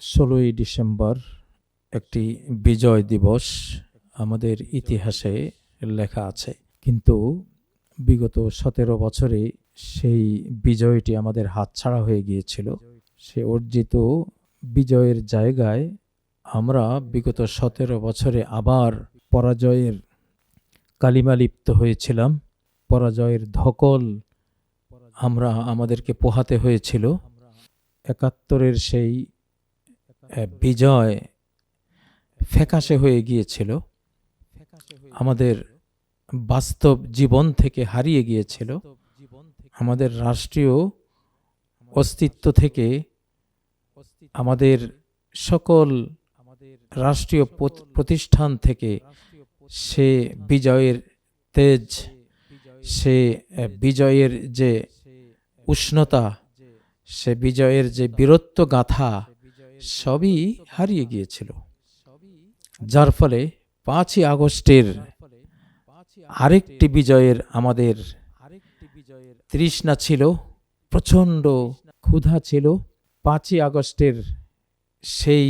ষোলোই ডিসেম্বর একটি বিজয় দিবস আমাদের ইতিহাসে লেখা আছে। কিন্তু বিগত সতেরো বছরে সেই বিজয়টি আমাদের হাতছাড়া হয়ে গিয়েছিল। সে অর্জিত বিজয়ের জায়গায় আমরা বিগত সতেরো বছরে আবার পরাজয়ের কালিমা লিপ্ত হয়েছিলাম। পরাজয়ের ধকল আমরা আমাদেরকে পোহাতে হয়েছিল। একাত্তরের সেই বিজয় ফ্যাকাশে হয়ে গিয়েছিল। আমাদের বাস্তব জীবন থেকে হারিয়ে গিয়েছিল। আমাদের রাষ্ট্রীয় অস্তিত্ব থেকে আমাদের সকল রাষ্ট্রীয় প্রত- প্রতিষ্ঠান থেকে সে বিজয়ের তেজ, সে বিজয়ের যে উষ্ণতা, সে বিজয়ের যে বীরত্ব গাথা সবই হারিয়ে গিয়েছিল, যার ফলে পাঁচই আগস্টের আরেকটি বিজয়ের আমাদের তৃষ্ণা ছিল, প্রচণ্ড ক্ষুধা ছিল। পাঁচই আগস্টের সেই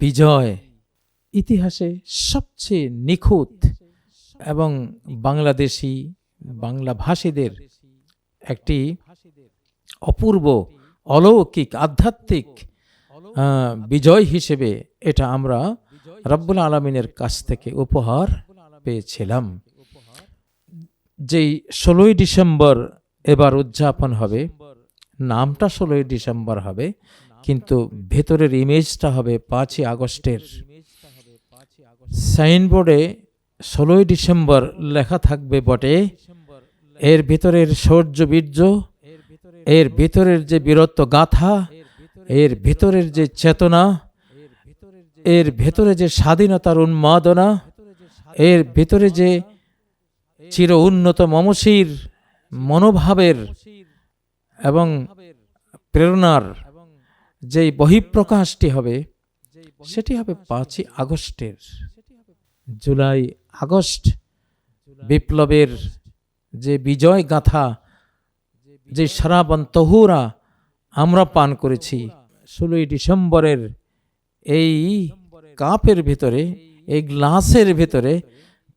বিজয় ইতিহাসে সবচেয়ে নিখুঁত এবং বাংলাদেশি, বাংলা ভাষীদের একটি অপূর্ব অলৌকিক, আধ্যাত্মিক বিজয় হিসেবে এটা আমরা রব্বুল আলমিনের কাছ থেকে উপহার পেয়েছিলাম। যেই ষোলোই ডিসেম্বর এবার উদযাপন হবে, নামটা ষোলোই ডিসেম্বর হবে, কিন্তু ভেতরের ইমেজটা হবে পাঁচই আগস্টের। সাইনবোর্ডে ষোলোই ডিসেম্বর লেখা থাকবে বটে, এর ভিতরের শৌর্য বীর্য, এর ভিতরের যে বীরত্ব গাথা এর ভিতরের যে চেতনা, এর ভেতরে যে স্বাধীনতার উন্মাদনা, এর ভিতরে যে চির উন্নত মমশির মনোভাবের এবং প্রেরণার যেই বহিঃপ্রকাশটি হবে, সেটি হবে পাঁচই আগস্টের। জুলাই আগস্ট বিপ্লবের যে বিজয় গাথা, যে সারাবন তহুরা আমরা পান করেছি ষোলোই ডিসেম্বরের এই কাপের ভিতরে, এই গ্লাসের ভিতরে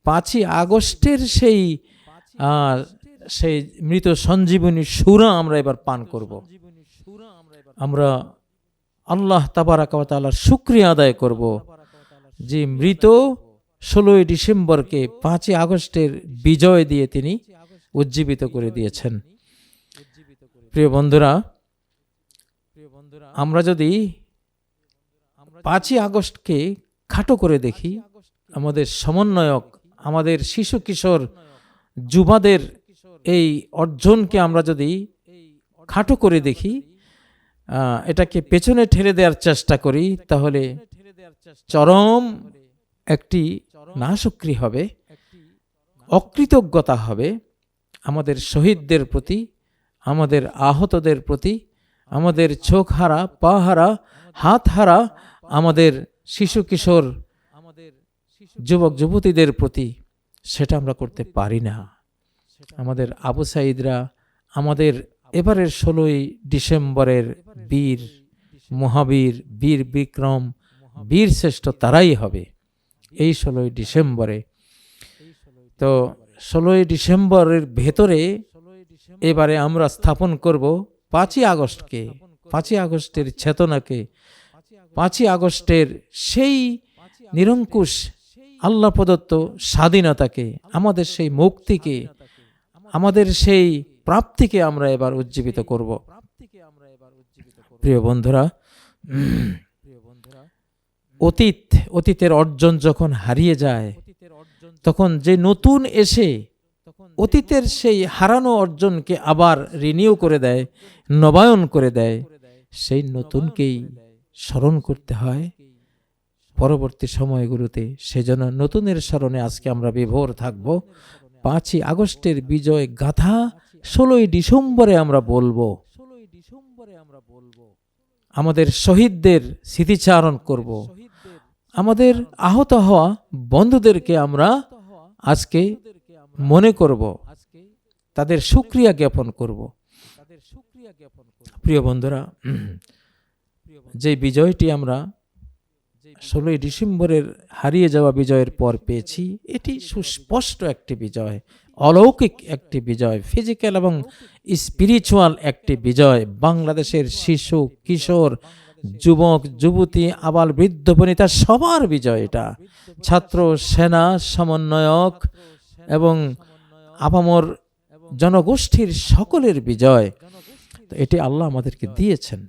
পাঁচই আগস্টের সেই সেই মৃত সঞ্জীবনী সুরা আমরা এবার পান করব। আমরা আল্লাহ তাবারাকাতালার শুক্রিয়া আদায় করব যে মৃত ষোলোই ডিসেম্বরকে পাঁচই আগস্টের বিজয় দিয়ে তিনি উজ্জীবিত করে দিয়েছেন। প্রিয় বন্ধুরা আমরা যদি পাঁচই আগস্টকে খাটো করে দেখি, আমাদের সমন্বয়ক, আমাদের শিশু কিশোর যুবাদের এই অর্জনকে আমরা যদি খাটো করে দেখি এটাকে পেছনে ঠেলে দেওয়ার চেষ্টা করি, তাহলে চরম একটি নাশক্রি হবে, অকৃতজ্ঞতা হবে আমাদের শহীদদের প্রতি, আমাদের আহতদের প্রতি আমাদের চোখ হারা, পা হারা, হাত হারা আমাদের শিশু কিশোর, যুবক যুবতীদের প্রতি সেটা আমরা করতে পারি না। আমাদের আবু সাইদরা আমাদের এবারের ষোলোই ডিসেম্বরের বীর, মহাবীর, বীর বিক্রম, বীর শ্রেষ্ঠ তারাই হবে এই ষোলোই ডিসেম্বরে। তো ষোলোই ডিসেম্বরের ভেতরে এবারে আমরা স্থাপন করব পাঁচই আগস্টকে, পাঁচই আগস্টের চেতনাকে, পাঁচই আগস্টের সেই নিরঙ্কুশ আল্লাহ প্রদত্ত স্বাধীনতাকে, আমাদের সেই মুক্তিকে, আমাদের সেই প্রাপ্তিকে আমরা এবার উজ্জীবিত করব। প্রিয় বন্ধুরা, অতীত, অতীতের অর্জন যখন হারিয়ে যায়, তখন যে নতুন এসে অতীতের সেই হারানো অর্জনকে আবার রিনিউ করে দেয়, নবায়ন করে দেয়, সেই নতুনকেই স্মরণ করতে হয়। পরবর্তী সময়গুলোতে সেজন্য নতুনের স্মরণে আজকে আমরা বিভোর থাকব। পাঁচই আগস্টের বিজয় গাথা, ষোলোই ডিসেম্বরে আমরা বলব ষোলোই ডিসেম্বরে বলব। আমাদের শহীদদের স্মৃতিচারণ করব। আমাদের আহত হওয়া বন্ধুদেরকে আমরা আজকে মনে করব তাদের সুক্রিয়া জ্ঞাপন করব। প্রিয় বন্ধুরা যে বিজয়টি আমরা ষোলোই ডিসেম্বরের হারিয়ে যাওয়া বিজয়ের পর পেয়েছি এটি সুস্পষ্ট একটি বিজয় অলৌকিক একটি বিজয় ফিজিক্যাল এবং স্পিরিচুয়াল একটি বিজয়। বাংলাদেশের শিশু কিশোর যুবক যুবতী আবাল বৃদ্ধ বনিতা সবার বিজয় এটা। ছাত্র সেনা সমন্বয়ক এবং আপামর জনগোষ্ঠীর সকলের বিজয়। তো এটি আল্লাহ আমাদেরকে দিয়েছেন।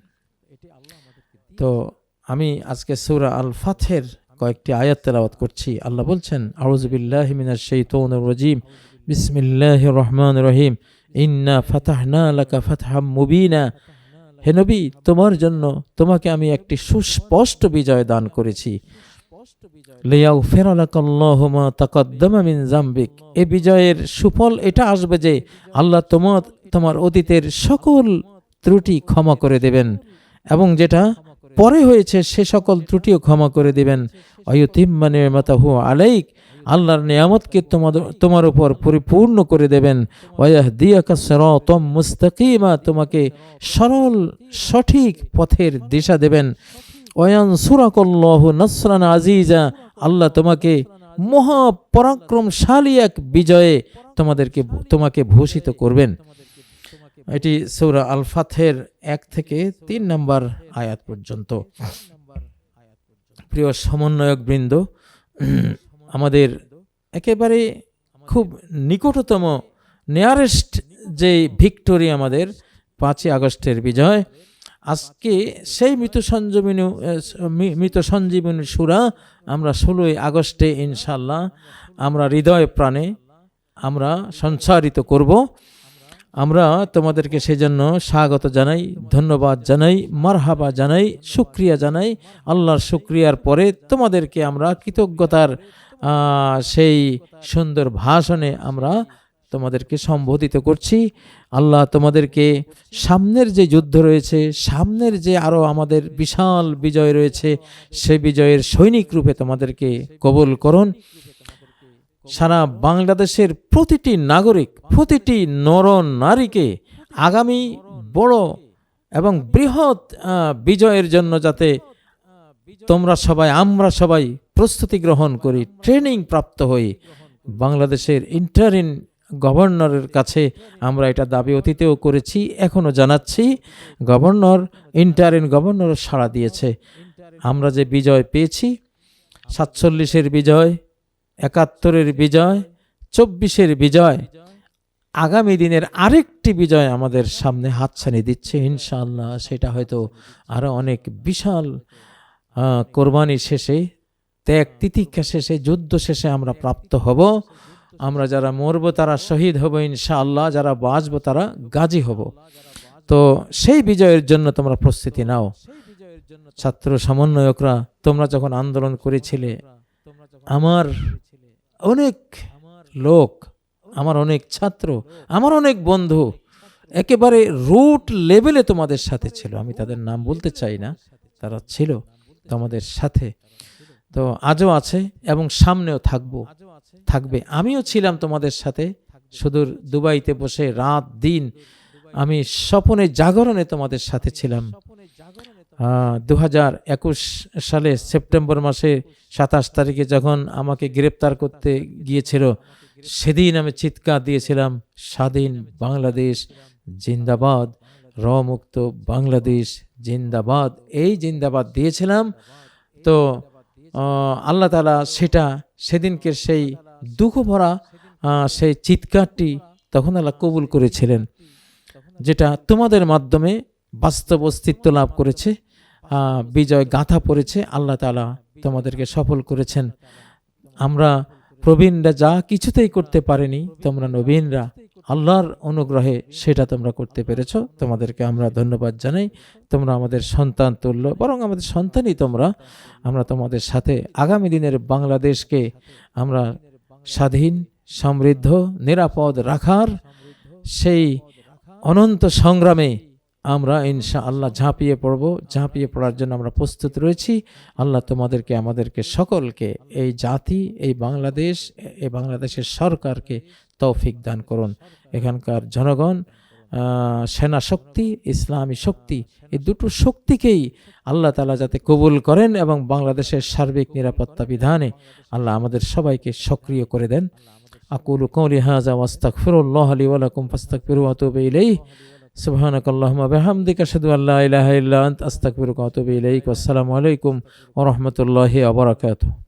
তো আমি আজকে সূরা আল ফাথের কয়েকটি আয়াত তেলাওয়াত করছি। আল্লাহ বলছেন আউযুবিল্লাহি মিনাশ শাইতানির রজিম। বিসমিল্লাহ রহমান রহিম। ইন্না ফাতাহনা লাকা ফাতহাম মুবিনা। হে নবী, তোমার জন্য তোমাকে আমি একটি সুস্পষ্ট বিজয় দান করেছি। এ বিজয়ের সুফল এটা আসবে যে আল্লাহ তোমার তোমার অতীতের সকল ত্রুটি ক্ষমা করে দেবেন এবং যেটা পরে হয়েছে সে সকল ত্রুটিও ক্ষমা করে দিবেন। অয়ুতিম্মা নিয়ামাতাহু আলাইক। আল্লাহর নিয়ামতকে তোমাদের তোমার উপর পরিপূর্ণ করে দেবেন। ওয়াহদিয়াকা সিরাতাম মুস্তাকিমা। তোমাকে সরল সঠিক পথের দিশা দেবেন। আজিজা, আল্লাহ তোমাকে মহা পরাক্রমশালী এক বিজয়ে তোমাদেরকে তোমাকে ভূষিত করবেন। এটি সৌরা আল ফাথের এক থেকে তিন নম্বর আয়াত পর্যন্ত। প্রিয় সমন্বয়ক বৃন্দ, আমাদের একেবারে খুব নিকটতম নিয়ারেস্ট যে ভিক্টোরি আমাদের পাঁচই আগস্টের বিজয় আজকে সেই মৃত সঞ্জীবনী মৃত সঞ্জীবনী সুরা আমরা ষোলোই আগস্টে ইনশাল্লাহ আমরা হৃদয় প্রাণে আমরা সঞ্চারিত করব। আমরা তোমাদেরকে সেজন্য স্বাগত জানাই, ধন্যবাদ জানাই, মারহাবা জানাই, শুক্রিয়া জানাই। আল্লাহর শুক্রিয়ার পরে তোমাদেরকে আমরা কৃতজ্ঞতার সেই সুন্দর ভাষণে আমরা তোমাদেরকে সম্বোধিত করছি। আল্লাহ তোমাদেরকে সামনের যে যুদ্ধ রয়েছে, সামনের যে আরও আমাদের বিশাল বিজয় রয়েছে, সে বিজয়ের সৈনিক রূপে তোমাদেরকে কবুল করুন। সারা বাংলাদেশের প্রতিটি নাগরিক, প্রতিটি নর নারীকে আগামী বড় এবং বৃহৎ বিজয়ের জন্য যাতে তোমরা সবাই, আমরা সবাই প্রস্তুতি গ্রহণ করি, ট্রেনিং প্রাপ্ত হই। বাংলাদেশের ইন্টারিন গভর্নরের কাছে আমরা এটা দাবি অতীতেও করেছি, এখনও জানাচ্ছি, গভর্নর ইন্টারিন গভর্নর সাড়া দিয়েছে। আমরা যে বিজয় পেয়েছি, সাতচল্লিশের বিজয়, একাত্তরের বিজয়, চব্বিশের বিজয়, আগামী দিনের আরেকটি বিজয় আমাদের সামনে হাতছানি দিচ্ছে, ইনশাআল্লাহ সেটা হয়তো আরও অনেক বিশাল কোরবানি শেষে, ত্যাগ তিতিক্ষা শেষে, যুদ্ধ শেষে আমরা প্রাপ্ত হব। আমরা যারা মরব, তারা শহীদ হব ইনশাআল্লাহ, যারা বাঁচব, তারা গাজী হব। তো সেই বিজয়ের জন্য তোমরা প্রস্তুতি নাও। ছাত্র সমন্বয়করা, তোমরা যখন আন্দোলন করেছিলে, আমার অনেক লোক, আমার অনেক ছাত্র, আমার অনেক বন্ধু, একেবারে রুট লেভেলে তোমাদের সাথে ছিল। আমি তাদের নাম বলতে চাই না, তারা ছিল তোমাদের সাথে। তো আজও আছে এবং সামনেও থাকব। থাকবে। আমিও ছিলাম তোমাদের সাথে সুদূর দুবাইতে বসে রাত দিন। আমি স্বপনে জাগরণে তোমাদের সাথে ছিলাম। দু হাজার একুশ সালে সেপ্টেম্বর মাসে সাতাশ তারিখে যখন আমাকে গ্রেপ্তার করতে গিয়েছিল, সেদিন আমি চিৎকার দিয়েছিলাম, স্বাধীন বাংলাদেশ জিন্দাবাদ র মুক্ত বাংলাদেশ জিন্দাবাদ। এই জিন্দাবাদ দিয়েছিলাম। তো আল্লাহ তালা সেটা সেদিনকে সেই দুঃখ ভরা সেই চিৎকারটি তখন আল্লাহ কবুল করেছিলেন, যেটা তোমাদের মাধ্যমে বাস্তব অস্তিত্ব লাভ করেছে বিজয় গাথা পড়েছে, আল্লাহ তালা তোমাদেরকে সফল করেছেন। আমরা প্রবীণরা যা কিছুতেই করতে পারেনি, তোমরা নবীনরা আল্লাহর অনুগ্রহে সেটা তোমরা করতে পেরেছ। তোমাদেরকে আমরা ধন্যবাদ জানাই। তোমরা আমাদের সন্তান তুল্য, বরং আমাদের সন্তানই তোমরা। আমরা তোমাদের সাথে আগামী দিনের বাংলাদেশকে আমরা স্বাধীন, সমৃদ্ধ, নিরাপদ রাখার সেই অনন্ত সংগ্রামে আমরা ইনশা আল্লাহ ঝাঁপিয়ে পড়ব। ঝাঁপিয়ে পড়ার জন্য আমরা প্রস্তুত রয়েছি। আল্লাহ তোমাদেরকে, আমাদেরকে সকলকে, এই জাতি, এই বাংলাদেশ এই বাংলাদেশের সরকারকে তৌফিক দান করুন। এখানকার জনগণ সেনা শক্তি, ইসলামী শক্তি, এই দুটো শক্তিকেই আল্লাহ তালা যাতে কবুল করেন এবং বাংলাদেশের সার্বিক নিরাপত্তা বিধানে আল্লাহ আমাদের সবাইকে সক্রিয় করে দেন। আকুল কৌলি হাজা ওয়াস্তাগফিরুল্লাহ লি ওয়া লাকুম ফাস্তাগফিরু ওয়া আতুবু ইলাইহি। আশহাদু আল্লা ইলাহা ইল্লা আনতা, আস্তাগফিরুকা ওয়া আতুবু ইলাইক। ওয়াসসালামু আলাইকুম ওয়া রাহমাতুল্লাহি ওয়া বারাকাতুহু।